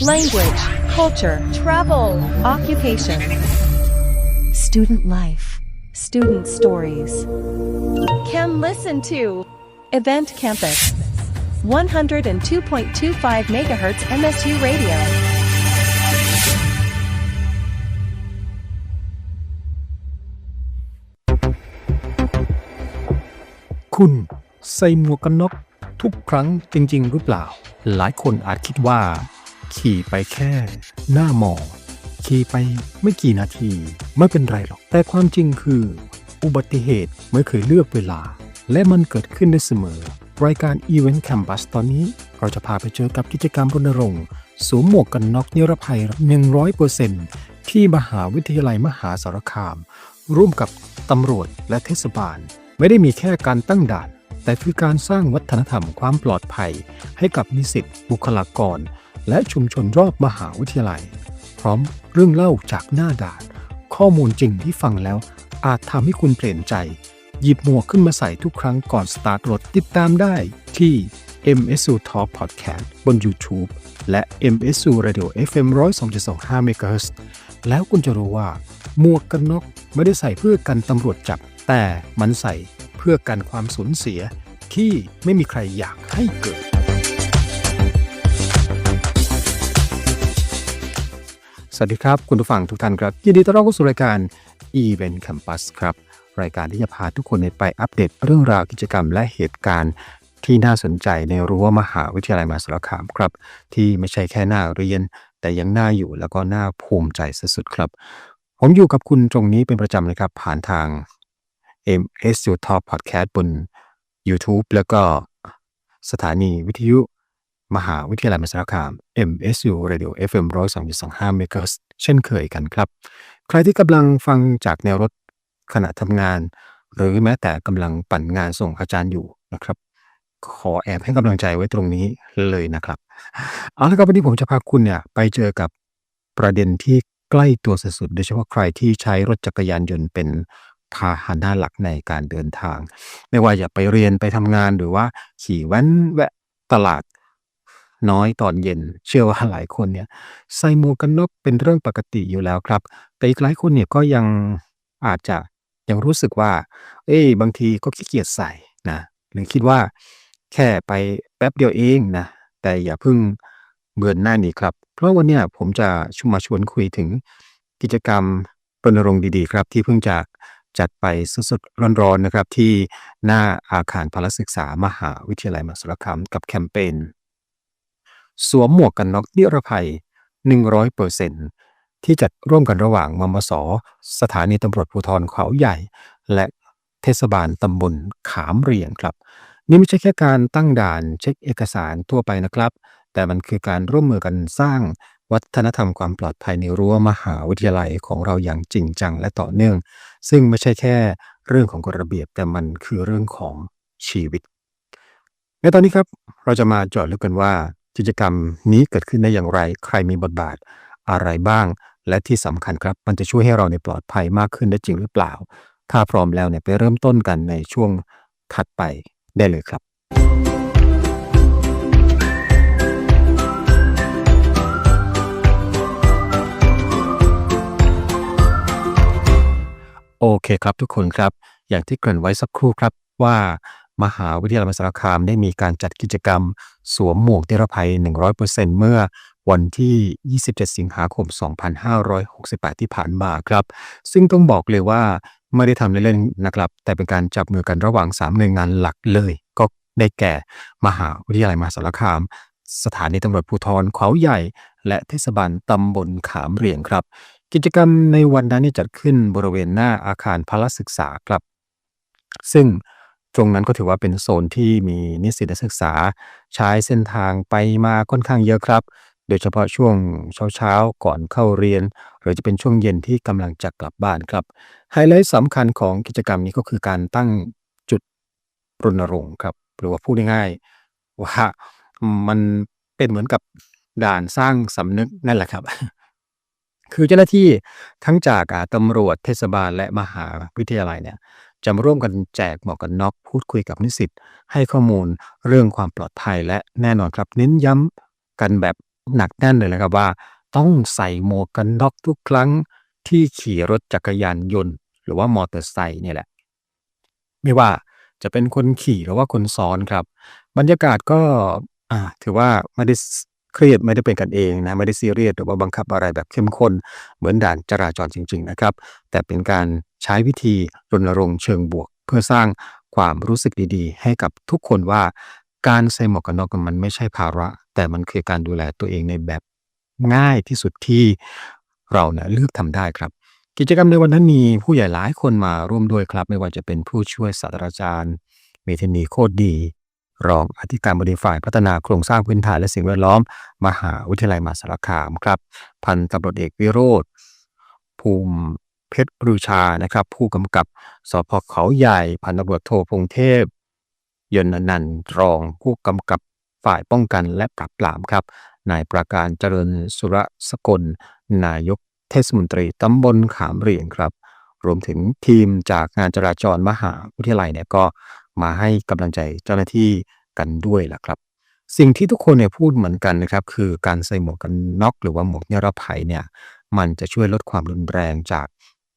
language, culture, travel, occupation, student life, student stories. Can listen to Event Campus 102.25 MHz MSU Radio. คุณใส่หมวกกันน็อกทุกครั้งจริง ๆ หรือเปล่า หลายคนอาจคิดว่า ขี่ไปแค่หน้ามองขี่ไปไม่กี่นาที ไม่เป็นไรหรอก แต่ความจริงคือ อุบัติเหตุไม่เคยเลือกเวลา และมันเกิดขึ้นได้เสมอ รายการ Event Campus ตอนนี้ เราจะพาไปเจอกับกิจกรรมรณรงค์สวมหมวกกันน็อกนิรภัย 100%ที่มหาวิทยาลัยมหาสารคาม ร่วมกับตำรวจและเทศบาล ไม่ได้มีแค่การตั้งด่าน แต่คือการสร้างวัฒนธรรมความปลอดภัย ให้กับนิสิตบุคลากร และชุมชนรอบมหาวิทยาลัย พร้อมเรื่องเล่าจากหน้าด่านข้อมูลจริงที่ฟังแล้ว อาจทำให้คุณเปลี่ยนใจ หยิบหมวกขึ้นมาใส่ทุกครั้งก่อนสตาร์ทรถติดตามได้ที่ MSU Talk Podcast บน YouTube และ MSU Radio FM 102.25 MHz แล้วคุณจะรู้ว่า หมวกกันน็อกไม่ได้ใส่เพื่อกันตำรวจจับ แต่มันใส่เพื่อกันความสูญเสียที่ไม่มีใครอยากให้เกิด สวัสดีครับ คุณผู้ฟังทุกท่านครับ ยินดีต้อนรับเข้าสู่รายการ Event Campus ครับ รายการที่จะพาทุกคนไปอัปเดตเรื่องราวกิจกรรมและเหตุการณ์ ที่น่าสนใจในรั้วมหาวิทยาลัยมหาสารคามครับ ที่ไม่ใช่แค่หน่าเรียน แต่ยังน่าอยู่แล้วก็น่าภูมิใจสุดๆครับ ผมอยู่กับคุณตรงนี้เป็นประจำเลยครับ ผ่านทาง MSU Talk Podcast บน YouTube แล้วก็สถานีวิทยุ มหาวิทยาลัยมหาสารคาม MSU Radio FM 102.25 MHz เช่นเคยกันครับ ใครที่กำลังฟังจากแนวรถขณะทำงาน หรือแม้แต่กำลังปั่นงานส่งอาจารย์อยู่นะครับ ขอแอบให้กำลังใจไว้ตรงนี้เลยนะครับ เอาละครับวันนี้ผมจะพาคุณเนี่ยไปเจอกับประเด็นที่ใกล้ตัวสุดๆโดยเฉพาะใครที่ใช้รถจักรยานยนต์เป็นพาหนะหลักในการเดินทาง ไม่ว่าจะไปเรียนไปทำงานหรือว่าขี่แว้นแวะตลาด น้อยตอนเย็น เชื่อว่าหลายคนเนี่ยใส่หมวกกันน็อกเป็นเรื่องปกติอยู่แล้วครับ แต่อีกหลายคนเนี่ยก็ยังอาจจะยังรู้สึกว่า เอ้ยบางทีก็ขี้เกียจใส่นะหรือคิดว่าแค่ไปแป๊บเดียวเองนะแต่อย่าเพิ่งเบือนหน้านี้ครับ เพราะวันนี้ผมจะชวนมาชวนคุยถึงกิจกรรมรณรงค์ดีๆ ครับ ที่เพิ่งจะจัดไปสดๆร้อนๆนะครับ ที่หน้าอาคารพลศึกษามหาวิทยาลัยมหาสารคามกับแคมเปญ สวมหมวกกันน็อกนิรภัย 100%ที่จัดร่วมกันระหว่างมมส สถานีตำรวจภูธรเขาใหญ่ และเทศบาลตำบลขามเรียงครับ นี่ไม่ใช่แค่การตั้งด่านเช็คเอกสารทั่วไปนะครับ แต่มันคือการร่วมมือกันสร้างวัฒนธรรมความปลอดภัยในรั้วมหาวิทยาลัยของเราอย่างจริงจังและต่อเนื่อง ซึ่งไม่ใช่แค่เรื่องของกฎระเบียบแต่มันคือเรื่องของชีวิต ในตอนนี้ครับเราจะมาเจาะลึกกันว่า กิจกรรมนี้เกิดขึ้นได้อย่างไร ใครมีบทบาทอะไรบ้าง และที่สำคัญครับ มันจะช่วยให้เราในปลอดภัยมากขึ้นได้จริงหรือเปล่า ถ้าพร้อมแล้วเนี่ยไปเริ่มต้นกันในช่วงถัดไปได้เลยครับโอเคครับทุกคนครับ อย่างที่เกริ่นไว้สักครู่ครับว่า มหาวิทยาลัยมหาสารคามได้มีการจัดกิจกรรม สวมหมวกนิรภัย 100%เมื่อวันที่ 27 สิงหาคม 2568 ที่ผ่านมาครับ ซึ่งต้องบอกเลยว่าไม่ได้ทำเล่นๆนะครับ แต่เป็นการจับมือกันระหว่าง 3 หน่วยงานหลักเลย ก็ได้แก่ มหาวิทยาลัยมหาสารคาม สถานีตำรวจภูธรเขาใหญ่ และเทศบาลตำบลขามเรียงครับ กิจกรรมในวันนั้นนี่จัดขึ้นบริเวณหน้าอาคารพละศึกษาครับ ซึ่ง ตรงนั้นก็ถือว่าเป็นโซนที่มีนิสิตนักศึกษาใช้เส้นทางไปมาค่อนข้างเยอะครับ โดยเฉพาะช่วงเช้าๆ ก่อนเข้าเรียน หรือจะเป็นช่วงเย็นที่กำลังจะกลับบ้านครับ ไฮไลท์สำคัญของกิจกรรมนี้ก็คือการตั้งจุดรณรงค์ครับ หรือว่าพูดง่ายๆว่ามันเป็นเหมือนกับด่านสร้างสำนึกนั่นแหละครับ คือเจ้าหน้าที่ทั้งจากตำรวจเทศบาลและมหาวิทยาลัยเนี่ย จะมาร่วมกันแจกหมวกกันน็อกพูดคุยกับนิสิตให้ข้อมูลเรื่องความปลอดภัยและแน่นอนครับ เน้นย้ำกันแบบหนักแน่นเลยนะครับว่า ต้องใส่หมวกกันน็อกทุกครั้งที่ขี่รถจักรยานยนต์ หรือว่ามอเตอร์ไซค์เนี่ยแหละ ไม่ว่าจะเป็นคนขี่หรือว่าคนซ้อนครับ บรรยากาศก็ถือว่าไม่ได้เครียดไม่ได้เป็นกันเองนะไม่ได้ซีเรียสหรือว่าบังคับอะไรแบบเข้มข้นเหมือนด่านจราจรจริง ๆ นะครับ แต่เป็นการ ใช้วิธีรณรงค์เชิงบวก เพื่อสร้างความรู้สึกดีๆ ให้กับทุกคนว่าการใส่หมวกกันน็อกมันไม่ใช่ภาระ แต่มันคือการดูแลตัวเองในแบบง่ายที่สุดที่เราเนี่ยเลือกทำได้ครับ กิจกรรมในวันนั้นมีผู้ใหญ่หลายคนมาร่วมด้วยครับ ไม่ว่าจะเป็นผู้ช่วยศาสตราจารย์ เมธานีโคตรดี รองอธิการบดีฝ่ายพัฒนาโครงสร้างพื้นฐานและสิ่งแวดล้อม มหาวิทยาลัยมหาสารคามครับ พันตำรวจเอกวิโรธภูมิ เพชรปรือชานะครับ ผู้กำกับสพเขาใหญ่พันตำรวจโทพงเทพ ยนนันท์รองผู้กำกับฝ่ายป้องกันและปราบปรามครับนายประการเจริญสุรสกล นายกเทศมนตรีตำบลขามเรียงครับ รวมถึงทีมจากงานจราจรมหาวิทยาลัยเนี่ยก็มาให้กำลังใจเจ้าหน้าที่กันด้วยล่ะครับ สิ่งที่ทุกคนเนี่ยพูดเหมือนกันนะครับ คือการใส่หมวกกันน็อกหรือว่าหมวกนิรภัยเนี่ย มันจะช่วยลดความรุนแรงจาก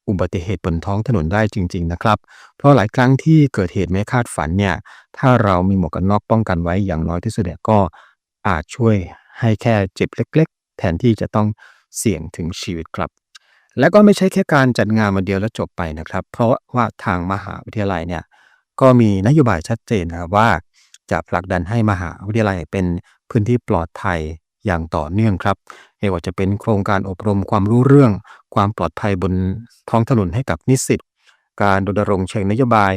อุบัติเหตุบนท้องถนนได้จริง ๆ นะครับ เพราะหลายครั้งที่เกิดเหตุไม่คาดฝันเนี่ย ถ้าเรามีหมวกกันน็อกป้องกันไว้อย่างน้อยที่สุดเนี่ยก็อาจช่วยให้แค่เจ็บเล็ก ๆ แทนที่จะต้องเสี่ยงถึงชีวิตครับ และก็ไม่ใช่แค่การจัดงานวันเดียวแล้วจบไปนะครับ เพราะว่าทางมหาวิทยาลัยเนี่ยก็มีนโยบายชัดเจนนะครับว่าจะผลักดันให้มหาวิทยาลัยเป็นพื้นที่ปลอดภัย อย่างต่อเนื่องครับไม่ว่าจะเป็นโครงการอบรมความรู้เรื่อง ความปลอดภัยบนท้องถนนให้กับนิสิต การรณรงค์เชิงนโยบาย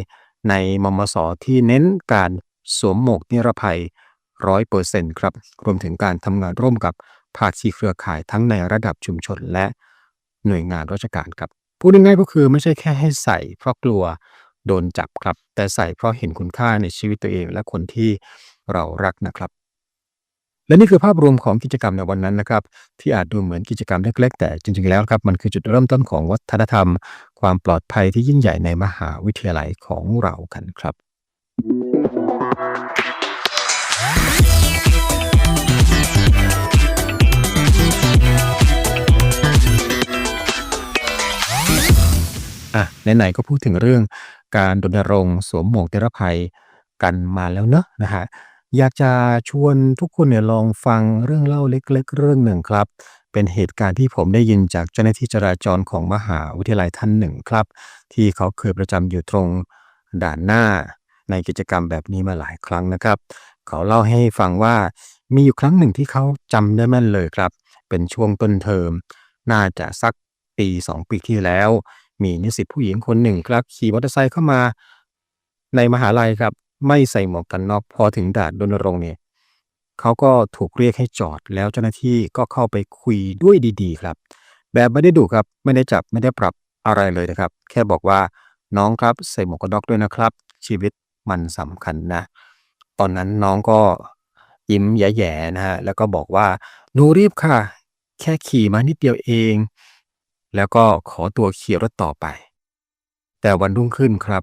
ในมมสที่เน้นการสวมหมวกนิรภัยร้อยเปอร์เซ็นต์ครับ รวมถึงการทำงานร่วมกับภาคีเครือข่ายทั้งในระดับชุมชนและหน่วยงานราชการครับ พูดง่ายๆก็คือไม่ใช่แค่ให้ใส่เพราะกลัวโดนจับครับ แต่ใส่เพราะเห็นคุณค่าในชีวิตตัวเองและคนที่เรารักนะครับ และนี่คือภาพรวมของกิจกรรมในวันนั้นนะครับ ที่อาจดูเหมือนกิจกรรมเล็กๆ แต่จริงๆแล้วครับ มันคือจุดเริ่มต้นของวัฒนธรรม ความปลอดภัยที่ยิ่งใหญ่ในมหาวิทยาลัยของเรากันครับอะไหนๆก็พูดถึงเรื่องการรณรงค์สวมหมวกนิรภัยกันมาแล้วเนอะนะฮะ อยากจะชวนทุกคนเนี่ยลองฟังเรื่องเล่าเล็กๆ เรื่องหนึ่งครับ เป็นเหตุการณ์ที่ผมได้ยินจากเจ้าหน้าที่จราจรของมหาวิทยาลัยท่านหนึ่งครับ ที่เขาเคยประจำอยู่ตรงด่านหน้าในกิจกรรมแบบนี้มาหลายครั้งนะครับ เขาเล่าให้ฟังว่ามีอยู่ครั้งหนึ่งที่เขาจำได้แม่นเลยครับ เป็นช่วงต้นเทอม น่าจะสักปีสองปีที่แล้ว มีนิสิตผู้หญิงคนหนึ่งครับ ขี่มอเตอร์ไซค์เข้ามาในมหาลัยครับ ไม่ใส่หมวกกันน็อกพอถึงด่านรณรงค์เนี่ยเขาก็ถูกเรียกให้จอดแล้วเจ้าหน้าที่ก็เข้าไปคุยด้วยดีๆ ครับ แบบไม่ได้ดุครับไม่ได้จับไม่ได้ปรับอะไรเลยนะครับ แค่บอกว่าน้องครับใส่หมวกกันน็อกด้วยนะครับ ชีวิตมันสำคัญนะ ตอนนั้นน้องก็ยิ้มแย่ๆนะฮะแล้วก็บอกว่าหนูรีบค่ะ แค่ขี่มานิดเดียวเอง แล้วก็ขอตัวขี่รถต่อไป แต่วันรุ่งขึ้นครับ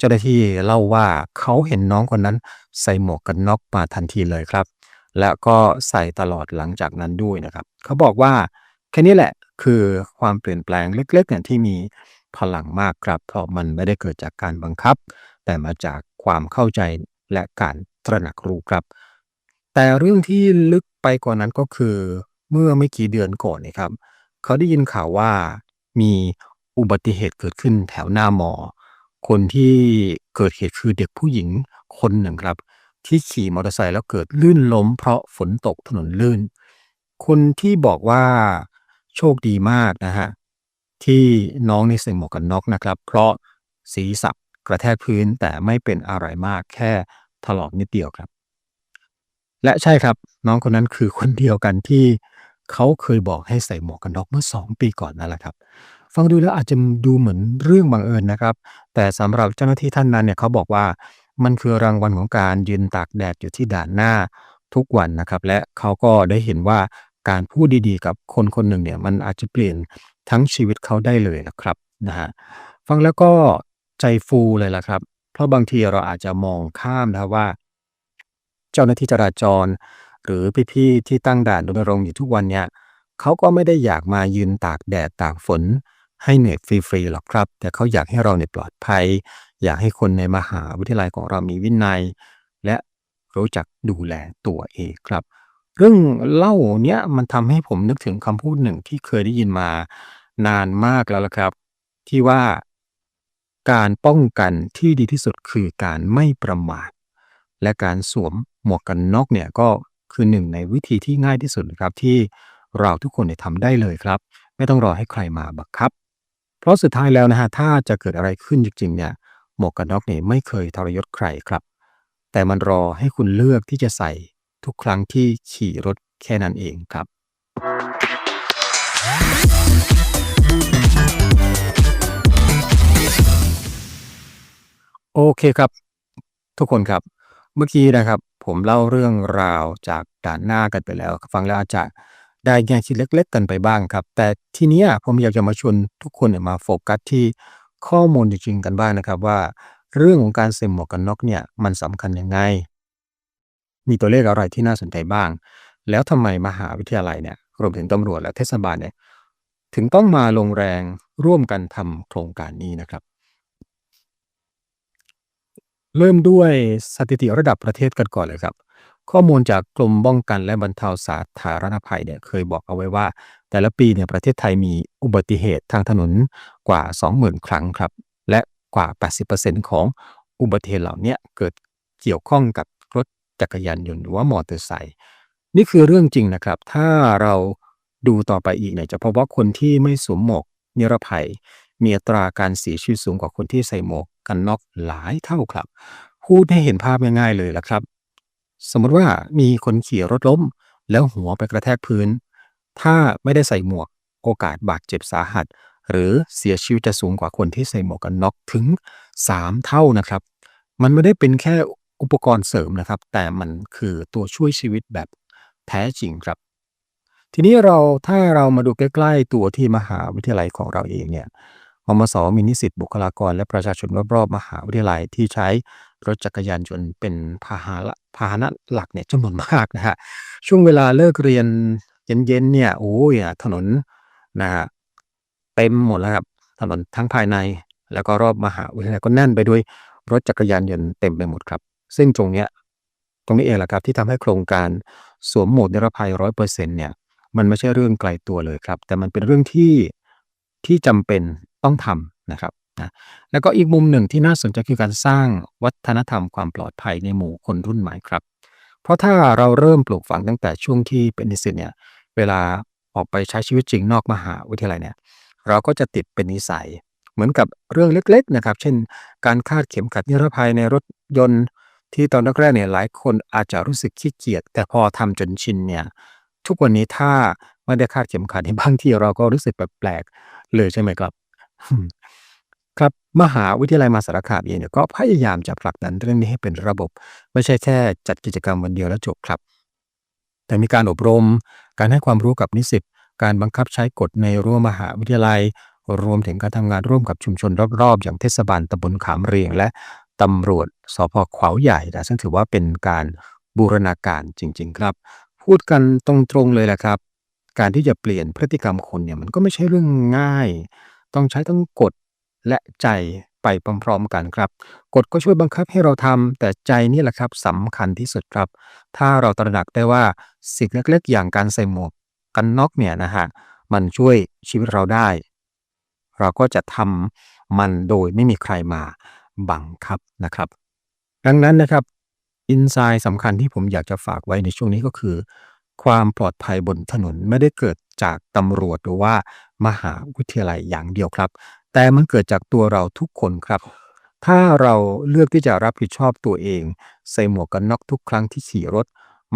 เจ้าหน้าที่เล่าว่าเขาเห็นน้องคนนั้นใส่หมวกกันน็อกมาทันทีเลยครับ และก็ใส่ตลอดหลังจากนั้นด้วยนะครับ เขาบอกว่าแค่นี้แหละคือความเปลี่ยนแปลงเล็กๆเนี่ยที่มีพลังมากครับ เพราะมันไม่ได้เกิดจากการบังคับ แต่มาจากความเข้าใจและการตระหนักรู้ครับ แต่เรื่องที่ลึกไปกว่านั้นก็คือ เมื่อไม่กี่เดือนก่อนนะครับ เขาได้ยินข่าวว่ามีอุบัติเหตุเกิดขึ้นแถวหน้ามอ คนที่เกิดเหตุคือเด็กผู้หญิงคนหนึ่งครับ ที่ขี่มอเตอร์ไซค์แล้วเกิดลื่นล้ม เพราะฝนตกถนนลื่น คนที่บอกว่าโชคดีมากนะฮะที่น้องในใส่หมวกกันน็อกนะครับ เพราะศีรษะกระแทกพื้นแต่ไม่เป็นอะไรมากแค่ถลอกนิดเดียวครับ และใช่ครับน้องคนนั้นคือคนเดียวกันที่เขาเคยบอกให้ใส่หมวกกันน็อกเมื่อ 2 ปีก่อนนั่นแหละครับ ฟังดูแล้วอาจจะดูเหมือนเรื่องบังเอิญนะครับ แต่สำหรับเจ้าหน้าที่ท่านนั้นเนี่ยเขาบอกว่ามันคือรางวัลของการยืนตากแดดอยู่ที่ด่านหน้าทุกวันนะครับ และเขาก็ได้เห็นว่าการพูดดีๆ กับคนคนหนึ่งเนี่ยมันอาจจะเปลี่ยนทั้งชีวิตเขาได้เลยนะครับนะฮะฟังแล้วก็ใจฟูเลยล่ะครับ เพราะบางทีเราอาจจะมองข้ามนะครับว่า เจ้าหน้าที่จราจร หรือพี่ๆที่ตั้งด่านรณรงค์อยู่ทุกวันเนี่ยเขาก็ไม่ได้อยากมายืนตากแดดตากฝน ให้เหนื่อยฟรีๆหรอกครับ แต่เขาอยากให้เราเนี่ยปลอดภัย อยากให้คนในมหาวิทยาลัยของเรามีวินัย และรู้จักดูแลตัวเองครับ เรื่องเล่าเนี้ยมันทำให้ผมนึกถึงคำพูดหนึ่งที่เคยได้ยินมานานมากแล้วละครับ ที่ว่าการป้องกันที่ดีที่สุดคือการไม่ประมาท และการสวมหมวกกันน็อกเนี่ยก็คือหนึ่งในวิธีที่ง่ายที่สุดนะครับที่เราทุกคนเนี่ยทำได้เลยครับ ไม่ต้องรอให้ใครมาบังคับ เพราะสุดท้ายแล้วนะฮะถ้าจะเกิดอะไรขึ้นจริงๆเนี่ยหมวกกันน็อกเนี่ยไม่เคยทรยศใครครับ แต่มันรอให้คุณเลือกที่จะใส่ทุกครั้งที่ขี่รถแค่นั้นเองครับโอเคครับ ทุกคนครับ เมื่อกี้นะครับ ผมเล่าเรื่องราวจากด่านหน้ากันไปแล้ว ฟังแล้วอาจจะ ได้แง่คิดเล็ก ๆ กันไปบ้างครับ แต่ทีนี้ผมอยากจะมาชวนทุกคนเนี่ยมาโฟกัสที่ข้อมูลจริงๆกันบ้างนะครับว่า เรื่องของการใส่หมวกกันน็อกเนี่ยมันสำคัญยังไง มีตัวเลขอะไรที่น่าสนใจบ้าง แล้วทำไมมหาวิทยาลัยเนี่ยรวมถึงตำรวจและเทศบาลเนี่ยถึงต้องมาลงแรงร่วมกันทำโครงการนี้นะครับเริ่มด้วยสถิติระดับประเทศกันก่อนเลยครับ ข้อมูลจากกรมป้องกันและบรรเทาสาธารณภัยเนี่ยเคยบอกเอาไว้ว่า แต่ละปีเนี่ยประเทศไทยมีอุบัติเหตุทางถนนกว่า 20,000 ครั้งครับ และกว่า 80%ของอุบัติเหตุเหล่านี้เกิดเกี่ยวข้องกับรถจักรยานยนต์หรือว่ามอเตอร์ไซค์นี่คือเรื่องจริงนะครับ ถ้าเราดูต่อไปอีกเนี่ยจะพบว่าคนที่ไม่สวมหมวกนิรภัย มีอัตราการเสียชีวิตสูงกว่าคนที่ใส่หมวกกันน็อกหลายเท่าครับ พูดให้เห็นภาพง่ายๆเลยละครับ สมมติว่ามีคนขี่รถล้ม แล้วหัวไปกระแทกพื้น ถ้าไม่ได้ใส่หมวกโอกาสบาดเจ็บสาหัส หรือเสียชีวิตจะสูงกว่าคนที่ใส่หมวกกันน็อกถึง 3 เท่านะครับ มันไม่ได้เป็นแค่อุปกรณ์เสริมนะครับ แต่มันคือตัวช่วยชีวิตแบบแท้จริงครับ ทีนี้เราถ้าเรามาดูใกล้ๆตัวที่มหาวิทยาลัยของเราเองเนี่ยมมสมีนิสิตบุคลากรและประชาชนรอบๆมหาวิทยาลัยที่ใช้ รถจักรยานยนต์เป็นพาหะพาหนะหลักเนี่ยจำนวนมากนะฮะช่วงเวลาเลิกเรียนเย็นๆเนี่ยโอ้ยถนนนะฮะเต็มหมดแล้วครับถนนทั้งภายใน แล้วก็รอบมหาวิทยาลัยก็แน่นไปด้วยรถจักรยานยนต์เต็มไปหมดครับซึ่งตรงเนี้ยตรงนี้เองแหละครับที่ทำให้โครงการสวมหมวกนิรภัยร้อยเปอร์เซ็นต์เนี่ยมันไม่ใช่เรื่องไกลตัวเลยครับ แต่มันเป็นเรื่องที่ที่จำเป็นต้องทำนะครับ นะแล้วก็อีกมุมหนึ่งที่น่าสนใจคือการสร้างวัฒนธรรมความปลอดภัยในหมู่คนรุ่นใหม่ครับ เพราะถ้าเราเริ่มปลูกฝังตั้งแต่ช่วงที่เป็นนิสิตเนี่ยเวลาออกไปใช้ชีวิตจริงนอกมหาวิทยาลัยเนี่ยเราก็จะติดเป็นนิสัย เหมือนกับเรื่องเล็กๆนะครับ เช่น การคาดเข็มขัดนิรภัยในรถยนต์ ที่ตอนแรกๆเนี่ยหลายคนอาจจะรู้สึกขี้เกียจแต่พอทำจนชินเนี่ยทุกวันนี้ถ้าไม่ได้คาดเข็มขัดในบางที่เราก็รู้สึกแปลกๆเลยใช่ไหมครับ ครับมหาวิทยาลัยมหาสารคามเองเนี่ยก็พยายามจะผลักดันเรื่องนี้ให้เป็นระบบ ไม่ใช่แค่จัดกิจกรรมวันเดียวแล้วจบครับ แต่มีการอบรม การให้ความรู้กับนิสิตการบังคับใช้กฎในรั้วมหาวิทยาลัย รวมถึงการทำงานร่วมกับชุมชนรอบๆ อย่างเทศบาลตำบลขามเรียง และตำรวจสพขวาวใหญ่นะซึ่งถือว่าเป็นการบูรณาการจริง ๆ ครับ พูดกันตรงๆเลยแหละครับ การที่จะเปลี่ยนพฤติกรรมคนเนี่ยมันก็ไม่ใช่เรื่องง่าย ต้องใช้ทั้งกฎ และใจไปพร้อมๆกันครับกฎก็ช่วยบังคับให้เราทำแต่ใจนี่แหละครับสำคัญที่สุดครับ ถ้าเราตระหนักได้ว่าสิ่งเล็กๆ อย่างการใส่หมวกกันน็อกเนี่ยนะฮะมันช่วยชีวิตเราได้ เราก็จะทำมันโดยไม่มีใครมาบังคับนะครับ ดังนั้นนะครับอินไซด์สำคัญที่ผมอยากจะฝากไว้ในช่วงนี้ก็คือ ความปลอดภัยบนถนนไม่ได้เกิดจากตำรวจหรือว่ามหาวิทยาลัยอย่างเดียวครับ แต่มันเกิดจากตัวเราทุกคนครับ ถ้าเราเลือกที่จะรับผิดชอบตัวเอง ใส่หมวกกันน็อกทุกครั้งที่ขี่รถ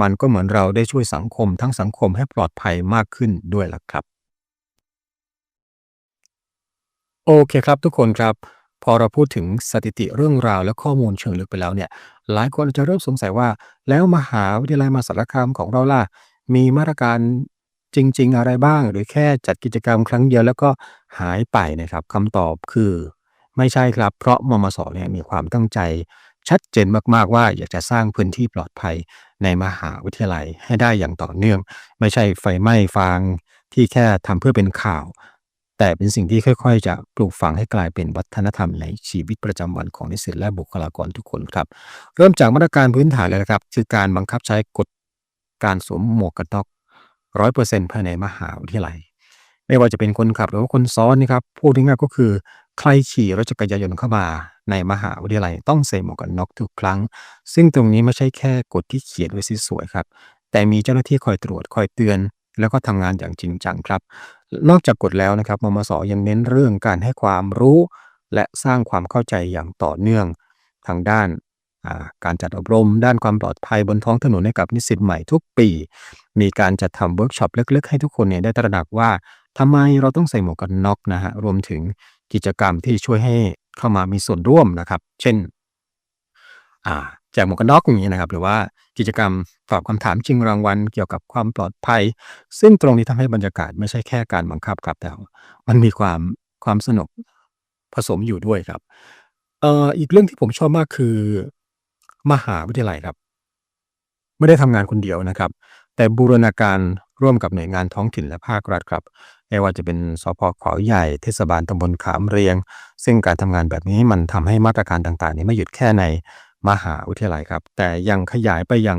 มันก็เหมือนเราได้ช่วยสังคมทั้งสังคมให้ปลอดภัยมากขึ้นด้วยล่ะครับ โอเคครับทุกคนครับ พอเราพูดถึงสถิติเรื่องราวและข้อมูลเชิงลึกไปแล้วเนี่ย หลายคนจะเริ่มสงสัยว่า แล้วมหาวิทยาลัยมาสารคามของเราล่ะมีมาตรการ จริง ๆ อะไรบ้าง หรือแค่จัดกิจกรรมครั้งเดียวแล้วก็หายไปนะครับคำตอบคือ ไม่ใช่ครับ เพราะมมสเนี่ยมีความตั้งใจ ชัดเจนมากๆว่าอยากจะสร้างพื้นที่ปลอดภัยในมหาวิทยาลัยให้ได้อย่างต่อเนื่อง ไม่ใช่ไฟไหม้ฟางที่แค่ทำเพื่อเป็นข่าว แต่เป็นสิ่งที่ค่อย ๆ จะปลูกฝังให้กลายเป็นวัฒนธรรมในชีวิตประจำวันของนิสิตและบุคลากรทุกคนครับ เริ่มจากมาตรการพื้นฐานเลยนะครับ คือการบังคับใช้กฎการสวมหมวกกันน็อก ร้อยเปอร์เซ็นต์ภายในมหาวิทยาลัย ไม่ว่าจะเป็นคนขับหรือว่าคนซ้อนนะครับพูดง่ายๆก็คือ ใครขี่รถจักรยานยนต์เข้ามาในมหาวิทยาลัยต้องใส่หมวกกันน็อกทุกครั้ง ซึ่งตรงนี้ไม่ใช่แค่กฎที่เขียนไว้สวยๆครับ แต่มีเจ้าหน้าที่คอยตรวจคอยเตือน แล้วก็ทำงานอย่างจริงจังครับ นอกจากกฎแล้วนะครับมมสยังเน้นเรื่องการให้ความรู้ และสร้างความเข้าใจอย่างต่อเนื่องทางด้านาการจัดอบรมด้านความปลอดภัยบนท้องถนนให้กับนิสิตใหม่ทุกปี มีการจัดทำเวิร์กช็อปเล็กๆ ให้ทุกคนเนี่ยได้ตระหนักว่าทำไมเราต้องใส่หมวกกันน็อกนะฮะรวมถึงกิจกรรมที่ช่วยให้เข้ามามีส่วนร่วมนะครับ เช่นแจกหมวกกันน็อกอย่างนี้นะครับ หรือว่ากิจกรรมตอบคำถามชิงรางวัลเกี่ยวกับความปลอดภัย ซึ่งตรงนี้ทำให้บรรยากาศไม่ใช่แค่การบังคับครับแต่มันมีความความสนุกผสมอยู่ด้วยครับเอ่ออีกเรื่องที่ผมชอบมากคือ มหาวิทยาลัยครับ ไม่ได้ทำงานคนเดียวนะครับ แต่บูรณาการร่วมกับหน่วยงานท้องถิ่นและภาครัฐครับไม่ว่าจะเป็นสพขอใหญ่เทศบาลตำบลขามเรียง ซึ่งการทำงานแบบนี้มันทำให้มาตรการต่างๆ นี้ไม่หยุดแค่ในมหาวิทยาลัยครับ แต่ยังขยายไปยัง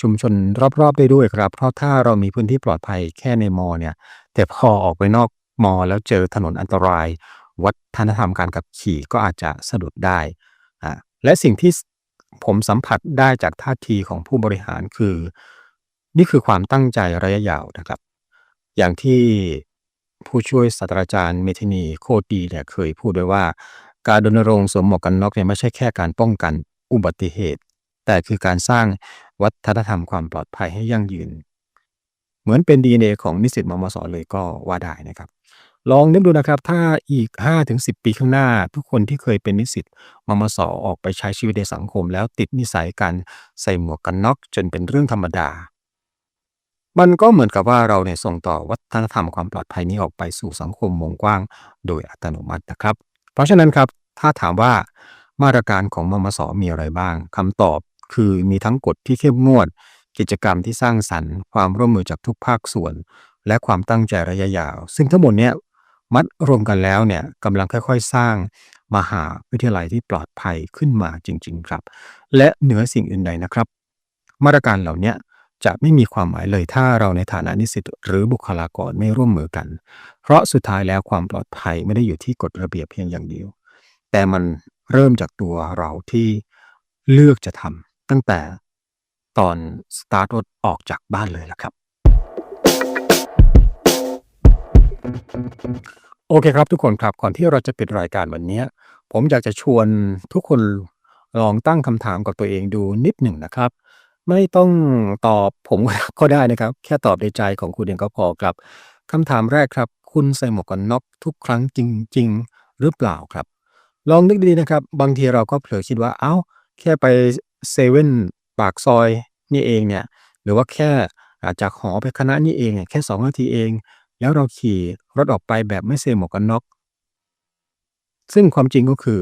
ชุมชนรอบๆได้ด้วยครับ เพราะถ้าเรามีพื้นที่ปลอดภัยแค่ในมอเนี่ยแต่พอออกไปนอกมอแล้วเจอถนนอันตราย วัฒนธรรมการขับขี่ก็อาจจะสะดุดได้อ่าและสิ่งที่ผมสัมผัสได้จากท่าทีของผู้บริหารคือ นี่คือความตั้งใจระยะยาวนะครับ อย่างที่ผู้ช่วยศาสตราจารย์เมธินีโคตดีเนี่ยเคยพูดไว้ว่า การรณรงค์สวมหมวกกันน็อกเนี่ยไม่ใช่แค่การป้องกันอุบัติเหตุ แต่คือการสร้างวัฒนธรรมความปลอดภัยให้ยั่งยืน เหมือนเป็น DNA ของนิสิตมมสเลยก็ว่าได้นะครับ ลองนึกดูนะครับ ถ้าอีก 5-10 ปีข้างหน้า ทุกคนที่เคยเป็นนิสิตมมสออกไปใช้ชีวิตในสังคม แล้วติดนิสัยการใส่หมวกกันน็อกจนเป็นเรื่องธรรมดา มันก็เหมือนกับว่าเราเนี่ยส่งต่อวัฒนธรรมความปลอดภัยนี้ออกไปสู่สังคมวงกว้าง โดยอัตโนมัตินะครับ เพราะฉะนั้นครับ ถ้าถามว่ามาตรการของมมสมีอะไรบ้างคำตอบคือมีทั้งกฎที่เข้มงวด กิจกรรมที่สร้างสรรค์ ความร่วมมือจากทุกภาคส่วน และความตั้งใจระยะยาว ซึ่งทั้งหมดเนี้ยมัดรวมกันแล้วเนี่ยกำลังค่อยๆ สร้างมหาวิทยาลัยที่ปลอดภัยขึ้นมาจริง ๆ ครับ และเหนือสิ่งอื่นใดนะครับ มาตรการเหล่านี้ จะไม่มีความหมายเลยถ้าเราในฐานะนิสิตหรือบุคลากรไม่ร่วมมือกัน เพราะสุดท้ายแล้วความปลอดภัยไม่ได้อยู่ที่กฎระเบียบเพียงอย่างเดียว แต่มันเริ่มจากตัวเราที่เลือกจะทำตั้งแต่ตอนสตาร์ทรถออกจากบ้านเลยล่ะครับ โอเคครับทุกคนครับก่อนที่เราจะปิดรายการวันนี้ผมอยากจะชวนทุกคนลองตั้งคำถามกับตัวเองดูนิดหนึ่งนะครับ ไม่ต้องตอบผม ก็ได้นะครับ แค่ตอบในใจของคุณเองก็พอครับ คำถามแรกครับ คุณใส่หมวกกันน็อกทุกครั้งจริง ๆ หรือเปล่าครับ ลองนึกดีๆนะครับ บางทีเราก็เผลอคิดว่า เอ้า แค่ไปเซเว่นปากซอยนี่เองเนี่ย หรือว่าแค่อ่าจากหอไปคณะนี่เองเนี่ยแค่ 2 นาทีเอง แล้วเราขี่รถออกไปแบบไม่ใส่หมวกกันน็อก ซึ่งความจริงก็คือ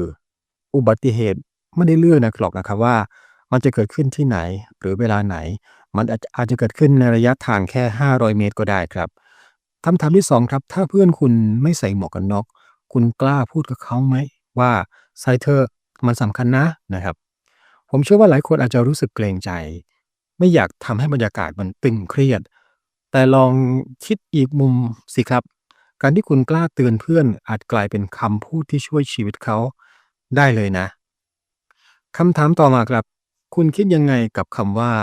อุบัติเหตุไม่ได้เลือกนะหรอกนะครับว่า มันจะเกิดขึ้นที่ไหนหรือเวลาไหน มันอาจจะเกิดขึ้นในระยะทางแค่ 500 เมตรก็ได้ครับคำถามที่ 2 ครับ ถ้าเพื่อนคุณไม่ใส่หมวกกันน็อก คุณกล้าพูดกับเขาไหม ว่าใส่เถอมันสำคัญนะนะครับ ผมเชื่อว่าหลายคนอาจจะรู้สึกเกรงใจ ไม่อยากทำให้บรรยากาศมันตึงเครียด แต่ลองคิดอีกมุมสิครับ การที่คุณกล้าเตือนเพื่อนอาจกลายเป็นคำพูดที่ช่วยชีวิตเขาได้เลยนะคำถามต่อมาครับ คุณคิดยังไงกับคำว่า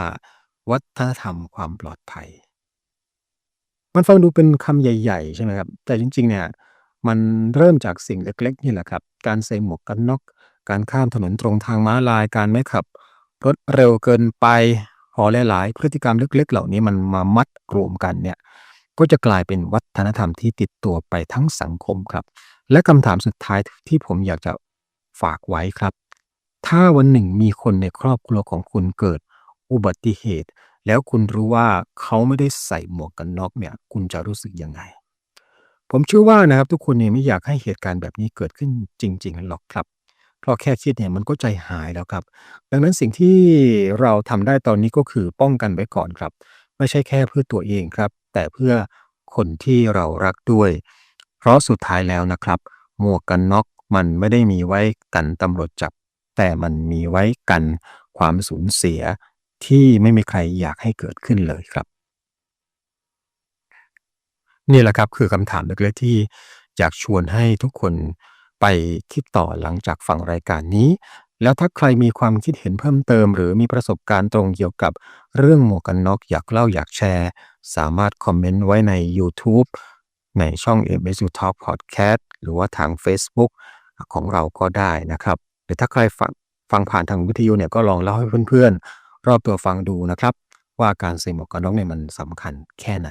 วัฒนธรรมความปลอดภัย มันฟังดูเป็นคำใหญ่ ๆ ใช่ไหมครับ แต่จริง ๆ เนี่ย มันเริ่มจากสิ่งเล็ก ๆ นี่แหละครับ การใส่หมวกกันน็อก การข้ามถนนตรงทางม้าลาย การไม่ขับ รถเร็วเกินไปพอหลาย ๆ พฤติกรรมเล็ก ๆ เหล่านี้มันมามัดรวมกันเนี่ย ก็จะกลายเป็นวัฒนธรรมที่ติดตัวไปทั้งสังคมครับ และคำถามสุดท้ายที่ผมอยากจะฝากไว้ครับ ถ้าวันหนึ่งมีคนในครอบครัวของคุณเกิดอุบัติเหตุ แล้วคุณรู้ว่าเขาไม่ได้ใส่หมวกกันน็อกเนี่ย คุณจะรู้สึกยังไง ผมเชื่อว่านะครับทุกคนเนี่ยไม่อยากให้เหตุการณ์แบบนี้เกิดขึ้นจริง ๆ หรอกครับ เพราะแค่คิดเนี่ยมันก็ใจหายแล้วครับ ดังนั้นสิ่งที่เราทำได้ตอนนี้ก็คือป้องกันไว้ก่อนครับ ไม่ใช่แค่เพื่อตัวเองครับ แต่เพื่อคนที่เรารักด้วย เพราะสุดท้ายแล้วนะครับ หมวกกันน็อกมันไม่ได้มีไว้กันตำรวจจับ แต่มันมีไว้กันความสูญเสียที่ไม่มีใครอยากให้เกิดขึ้นเลยครับ นี่แหละครับคือคำถามเล็กๆที่อยากชวนให้ทุกคนไปคิดต่อหลังจากฟังรายการนี้ แล้วถ้าใครมีความคิดเห็นเพิ่มเติม หรือมีประสบการณ์ตรงเกี่ยวกับเรื่องหมวกกันน็อกอยากเล่าอยากแชร์ สามารถคอมเมนต์ไว้ใน YouTube ในช่อง m s u Talk Podcast หรือว่าทาง Facebook ของเราก็ได้นะครับ หรือถ้าใครฟังฟังผ่านทางวิทยุเนี่ยก็ลองเล่าให้เพื่อนๆ รอบตัวฟังดูนะครับ ว่าการใส่หมวกกันน็อกเนี่ยมันสำคัญแค่ไหน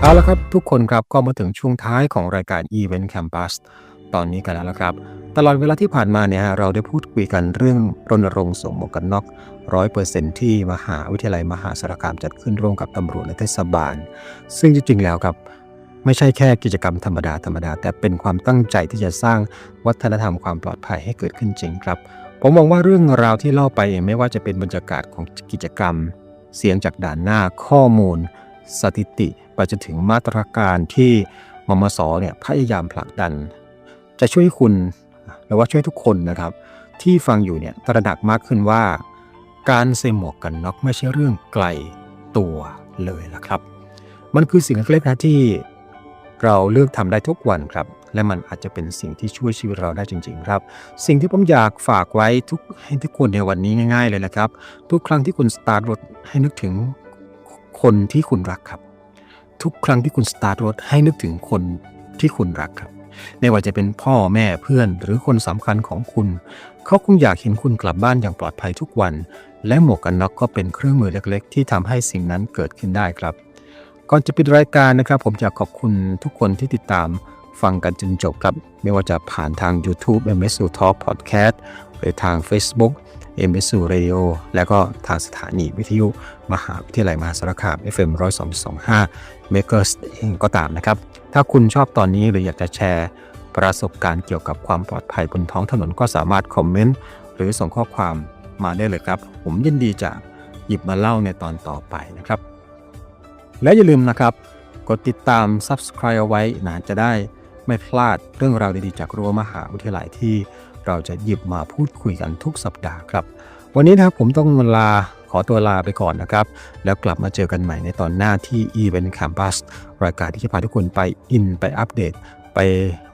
เอาละครับทุกคนครับก็มาถึงช่วงท้ายของรายการ Event Campus ตอนนี้กันแล้วครับ ตลอดเวลาที่ผ่านมาเนี่ยเราได้พูดคุยกันเรื่องรณรงค์สวมหมวกกันน็อกร้อยเปอร์เซ็นที่มหาวิทยาลัยมหาสารคามจัดขึ้นร่วมกับตำรวจและเทศบาล ซึ่งจริงๆแล้วครับไม่ใช่แค่กิจกรรมธรรมดาธรรมดา แต่เป็นความตั้งใจที่จะสร้างวัฒนธรรมความปลอดภัยให้เกิดขึ้นจริงครับ ผมมองว่าเรื่องราวที่เล่าไปไม่ว่าจะเป็นบรรยากาศของกิจกรรม เสียงจากด่านหน้าข้อมูล สถิติ ไปจนถึงมาตรการที่มมสเนี่ยพยายามผลักดัน จะช่วยคุณหรือว่าช่วยทุกคนนะครับ ที่ฟังอยู่เนี่ยตระหนักมากขึ้นว่า การใส่หมวกกันน็อกไม่ใช่เรื่องไกลตัวเลยละครับ มันคือสิ่งเล็กๆนะที่เราเลือกทำได้ทุกวันครับ และมันอาจจะเป็นสิ่งที่ช่วยชีวิตเราได้จริง ๆ ครับ สิ่งที่ผมอยากฝากไว้ทุกให้ทุกคนในวันนี้ง่าย ๆ เลยนะครับ ทุกครั้งที่คุณสตาร์ทรถให้นึกถึงคนที่คุณรักครับ ทุกครั้งที่คุณสตาร์ทรถให้นึกถึงคนที่คุณรักครับ ไม่ว่าจะเป็นพ่อแม่เพื่อนหรือคนสำคัญของคุณ เขาคงอยากเห็นคุณกลับบ้านอย่างปลอดภัยทุกวัน และหมวกกันน็อกก็เป็นเครื่องมือเล็ก ๆ ที่ทำให้สิ่งนั้นเกิดขึ้นได้ครับ ก่อนจะปิดรายการนะครับ ผมอยากขอบคุณทุกคนที่ติดตามฟังกันจนจบครับ ไม่ว่าจะผ่านทาง YouTube MSU Talk Podcast หรือทาง Facebook MSU Radio และก็ทางสถานีวิทยุ มหาวิทยาลัยมหาสารคาม FM 102.25 Makers เองก็ตามนะครับ ถ้าคุณชอบตอนนี้หรืออยากจะแชร์ประสบการณ์เกี่ยวกับความปลอดภัยบนท้องถนนก็สามารถคอมเมนต์หรือส่งข้อความมาได้เลยครับ ผมยินดีจะหยิบมาเล่าในตอนต่อไปนะครับ และอย่าลืมนะครับ กดติดตาม Subscribe เอาไว้นะจะได้ไม่พลาดเรื่องราวดีๆ จากรั้วมหาวิทยาลัยที่เราจะหยิบมาพูดคุยกันทุกสัปดาห์ครับ วันนี้นะครับผมต้องลา ขอตัวลาไปก่อนนะครับ แล้วกลับมาเจอกันใหม่ในตอนหน้าที่ Event Campus รายการที่จะพาทุกคนไปอินไปอัปเดต ไป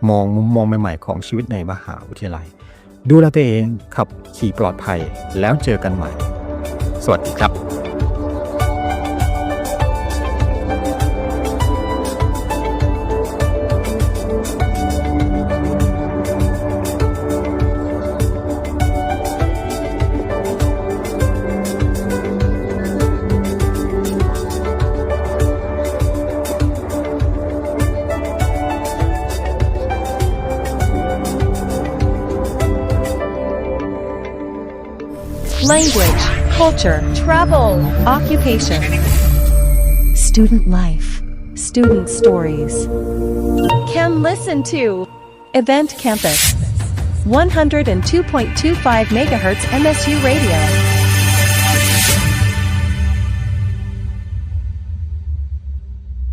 มองมุมมองใหม่ๆของชีวิตในมหาวิทยาลัย ดูแลตัวเองขับขี่ปลอดภัยแล้วเจอกันใหม่ สวัสดีครับ Language, culture, travel, occupation, student life, student stories. Can listen to Event Campus 102.25 MHz MSU Radio.